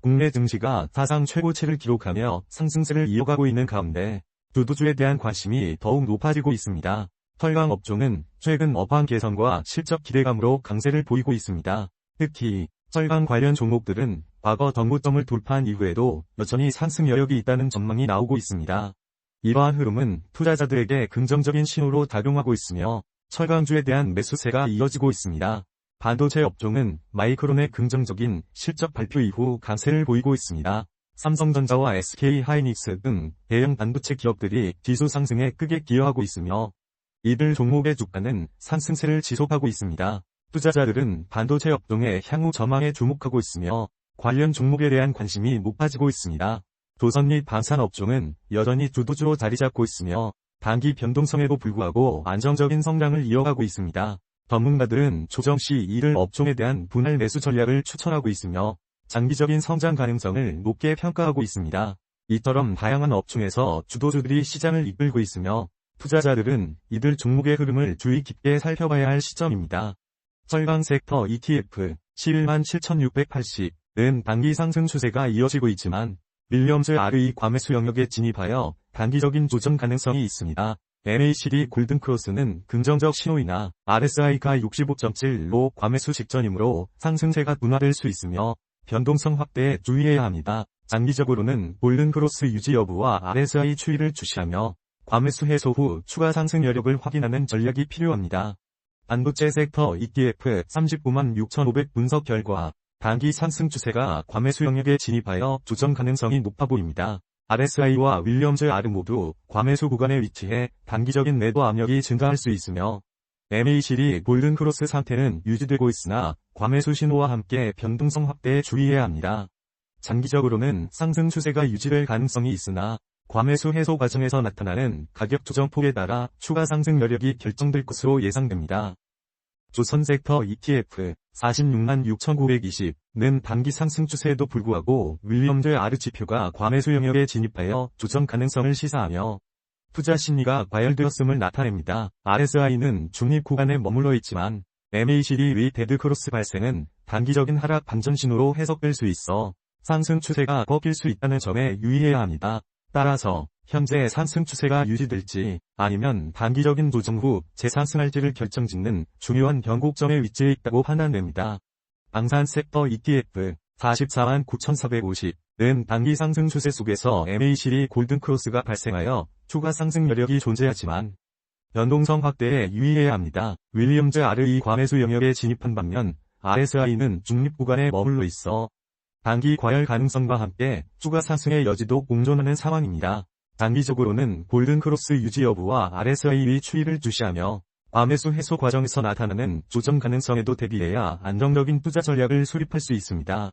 국내 증시가 사상 최고치를 기록하며 상승세를 이어가고 있는 가운데 두두주에 대한 관심이 더욱 높아지고 있습니다. 철강 업종은 최근 업황 개선과 실적 기대감으로 강세를 보이고 있습니다. 특히 철강 관련 종목들은 과거 전고점을 돌파한 이후에도 여전히 상승 여력이 있다는 전망이 나오고 있습니다. 이러한 흐름은 투자자들에게 긍정적인 신호로 작용하고 있으며 철강주에 대한 매수세가 이어지고 있습니다. 반도체 업종은 마이크론의 긍정적인 실적 발표 이후 강세를 보이고 있습니다. 삼성전자와 SK 하이닉스 등 대형 반도체 기업들이 지수 상승에 크게 기여하고 있으며 이들 종목의 주가는 상승세를 지속하고 있습니다. 투자자들은 반도체 업종의 향후 전망에 주목하고 있으며 관련 종목에 대한 관심이 높아지고 있습니다. 조선 및 방산 업종은 여전히 주도주로 자리 잡고 있으며 단기 변동성에도 불구하고 안정적인 성장을 이어가고 있습니다. 전문가들은 조정 시 이를 업종에 대한 분할 매수 전략을 추천하고 있으며 장기적인 성장 가능성을 높게 평가하고 있습니다. 이처럼 다양한 업종에서 주도주들이 시장을 이끌고 있으며 투자자들은 이들 종목의 흐름을 주의 깊게 살펴봐야 할 시점입니다. 철강 섹터 ETF 11만 7680은 단기 상승 추세가 이어지고 있지만 윌리엄즈 RE 과매수 영역에 진입하여 단기적인 조정 가능성이 있습니다. MACD 골든크로스는 긍정적 신호이나 RSI가 65.7로 과매수 직전이므로 상승세가 둔화될 수 있으며 변동성 확대에 주의해야 합니다. 장기적으로는 골든크로스 유지 여부와 RSI 추이를 주시하며 과매수 해소 후 추가 상승 여력을 확인하는 전략이 필요합니다. 반도체 섹터 ETF 39만 6,500 분석 결과 단기 상승 추세가 과매수 영역에 진입하여 조정 가능성이 높아 보입니다. RSI와 윌리엄즈 R 모두 과매수 구간에 위치해 단기적인 매도 압력이 증가할 수 있으며 MACD 골든크로스 상태는 유지되고 있으나 과매수 신호와 함께 변동성 확대에 주의해야 합니다. 장기적으로는 상승 추세가 유지될 가능성이 있으나 과매수 해소 과정에서 나타나는 가격 조정폭에 따라 추가 상승 여력이 결정될 것으로 예상됩니다. 조선 섹터 ETF 46만 6,920는 단기 상승 추세에도 불구하고 윌리엄즈 R 지표가 과매수 영역에 진입하여 조정 가능성을 시사하며 투자 심리가 과열되었음을 나타냅니다. RSI는 중립 구간에 머물러 있지만 MACD 위 데드크로스 발생은 단기적인 하락 반전 신호로 해석될 수 있어 상승 추세가 꺾일 수 있다는 점에 유의해야 합니다. 따라서 현재 상승 추세가 유지될지 아니면 단기적인 조정 후 재상승할지를 결정짓는 중요한 변곡점에 위치해 있다고 판단됩니다. 방산 섹터 ETF 44만 9,450은 단기 상승 추세 속에서 MACD 골든크로스가 발생하여 추가 상승 여력이 존재하지만 변동성 확대에 유의해야 합니다. 윌리엄즈 RE 과매수 영역에 진입한 반면 RSI는 중립 구간에 머물러 있어 단기 과열 가능성과 함께 추가 상승의 여지도 공존하는 상황입니다. 단기적으로는 골든크로스 유지 여부와 RSI의 추이를 주시하며 과매수 해소 과정에서 나타나는 조정 가능성에도 대비해야 안정적인 투자 전략을 수립할 수 있습니다.